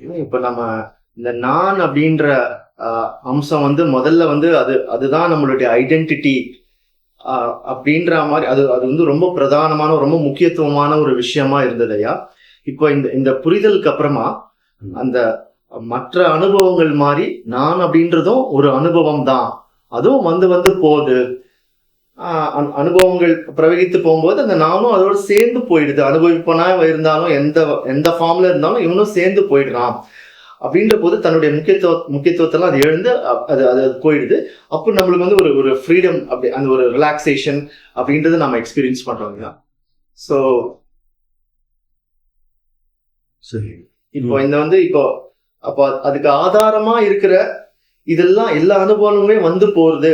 இப்ப நம்ம இந்த நான் அப்படின்ற அம்சம் வந்து முதல்ல வந்து அது அதுதான் நம்மளுடைய ஐடென்டிட்டி அப்படின்ற மாதிரி அது அது வந்து ரொம்ப பிரதானமான ரொம்ப முக்கியத்துவமான ஒரு விஷயமா இருந்தது ஐயா இப்போ இந்த இந்த புரிதலுக்கு அப்புறமா அந்த மற்ற அனுபவங்கள் மாதிரி நான் அப்படின்றதும் ஒரு அனுபவம் தான் அதுவும் வந்து வந்து போகுது. அனுபவங்கள் பிரவகித்து போகும்போது அந்த நானும் அதோட சேர்ந்து போயிடுது. அனுபவிப்பனா இருந்தாலும் எந்த எந்த ஃபார்ம்ல இருந்தாலும் இவனும் சேர்ந்து போயிடுறான். அப்படின்ற போது தன்னுடைய முக்கியத்துவ முக்கியத்துவத்தெல்லாம் அது எழுந்து அது அது அது போயிடுது. அப்போ நம்மளுக்கு வந்து ஒரு ஒரு ஃப்ரீடம் அப்படி அந்த ஒரு ரிலாக்ஸேஷன் அப்படின்றத நம்ம எக்ஸ்பீரியன்ஸ் பண்றோம் இல்லையா? ஸோ சரி. இப்போ இந்த வந்து இப்போ அப்போ அதுக்கு ஆதாரமா இருக்கிற இதெல்லாம் எல்லா அனுபவங்களுமே வந்து போறது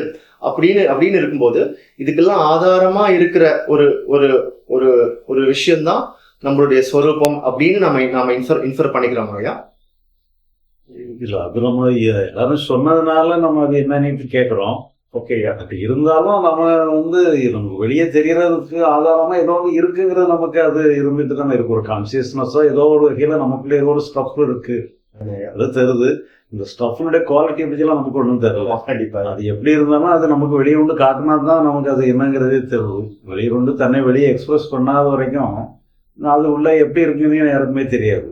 அப்படின்னு அப்படின்னு இருக்கும்போது இதுக்கெல்லாம் ஆதாரமா இருக்கிற ஒரு ஒரு ஒரு ஒரு விஷயம்தான் நம்மளுடைய ஸ்வரூபம் அப்படின்னு நம்ம நாம இன்ஃபர் இன்ஃபர் பண்ணிக்கிறோம் இல்லையா இல்லை அது நம்ம எல்லாரும் சொன்னதுனால நம்ம அது என்னன்னு கேட்குறோம் ஓகே அப்படி இருந்தாலும் நம்ம வந்து நமக்கு வெளியே தெரியறதுக்கு ஆதாரமாக ஏதோ ஒன்று இருக்குங்கிறது நமக்கு அது இருந்துட்டு தானே இருக்கு. ஒரு கான்சியஸ்னஸோ ஏதோ ஒரு வகையில் நமக்குள்ளே ஏதோ ஒரு ஸ்டஃப் இருக்குது அது தெரியுது இந்த ஸ்டஃப்னுடைய குவாலிட்டி பற்றிலாம் நமக்கு ஒன்றும் தெரியல கண்டிப்பா. அது எப்படி இருந்தாலும் அது நமக்கு வெளியே கொண்டு காட்டினா தான் நமக்கு அது என்னங்கிறதே தெரியுது வெளியே கொண்டு தன்னை வெளியே எக்ஸ்பிரஸ் பண்ணாத வரைக்கும் அது உள்ள எப்படி இருக்குன்னு யாருக்குமே தெரியாது.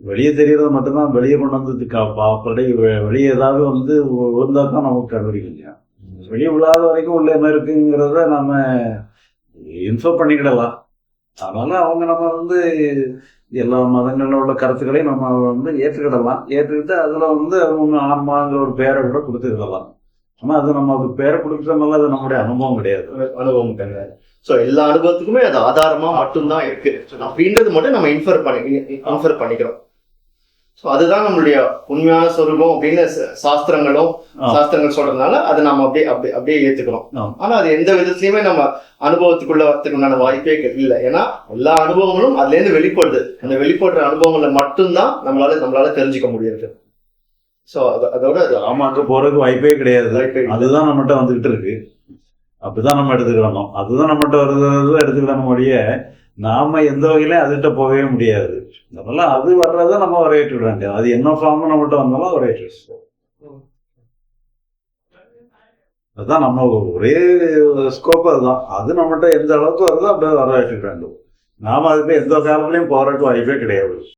வெளியே தெரியறது மட்டும்தான் வெளியே கொண்டு வந்து பாப்படி வெளியே ஏதாவது வந்து விழுந்தா தான் நமக்கு கண்டுபிடிக்கலையா வெளியே விழாத வரைக்கும் உள்ள என்ன இருக்குங்கிறத நம்ம இன்ஃபர் பண்ணிக்கிடலாம். அதனால அவங்க நம்ம வந்து எல்லா மதங்களில் உள்ள கருத்துக்களையும் நம்ம வந்து ஏற்றுக்கிடலாம். ஏற்றுக்கிட்டு அதில் வந்து அவங்க ஆன்மாங்கிற ஒரு பேரை கூட கொடுத்துக்கிடலாம் ஆனால் அது நம்ம அது பேரை கொடுக்குறதுனால அது நம்முடைய அனுபவம் கிடையாது. அனுபவம் கிடையாது. ஸோ எல்லா அனுபவத்துக்குமே அது ஆதாரமாக மட்டும்தான் இருக்கு. அப்படின்றது மட்டும் நம்ம இன்ஃபர் பண்ணி இன்ஃபர் பண்ணிக்கிறோம். ஸோ அதுதான் நம்மளுடைய உண்மையான சொரூபம் அப்படின்னு சாஸ்திரங்களும். சாஸ்திரங்கள் சொல்றதுனால அதை நம்ம அப்படியே அப்படியே அப்படியே ஏத்துக்கிறோம். ஆனா அது எந்த விதத்துலயுமே நம்ம அனுபவத்துக்குள்ள வரதுக்கு உண்டான வாய்ப்பே இல்லை. ஏன்னா எல்லா அனுபவங்களும் அதுல இருந்து வெளிப்படுது. அந்த வெளிப்படுற அனுபவங்களை மட்டும்தான் நம்மளால நம்மளால தெரிஞ்சுக்க முடியுது ஸோ அதோட அங்கே போறதுக்கு வாய்ப்பே கிடையாது. அதுதான் நம்மகிட்ட வந்துகிட்டு இருக்கு. அப்படிதான் நம்ம எடுத்துக்கிடணும் அதுதான் நம்மகிட்ட வருது எடுத்துக்கிடணும் ஒழிய நாம எந்த வகையிலும் அதுகிட்ட போகவே முடியாது. அதனால அது வர்றதை நம்ம வரவேற்று வேண்டியது. அது என்ன ஃபார்ம் நம்மகிட்ட வந்தாலும் வரவேற்று அதுதான் நம்ம ஒரே ஸ்கோப் அதுதான். அது நம்மகிட்ட எந்த அளவுக்கு வருதோ அப்படியே வரவேற்று வேண்டும் நாம அதுக்கு எந்த காலத்துலையும் போறதுக்கு வாய்ப்பே கிடையாது.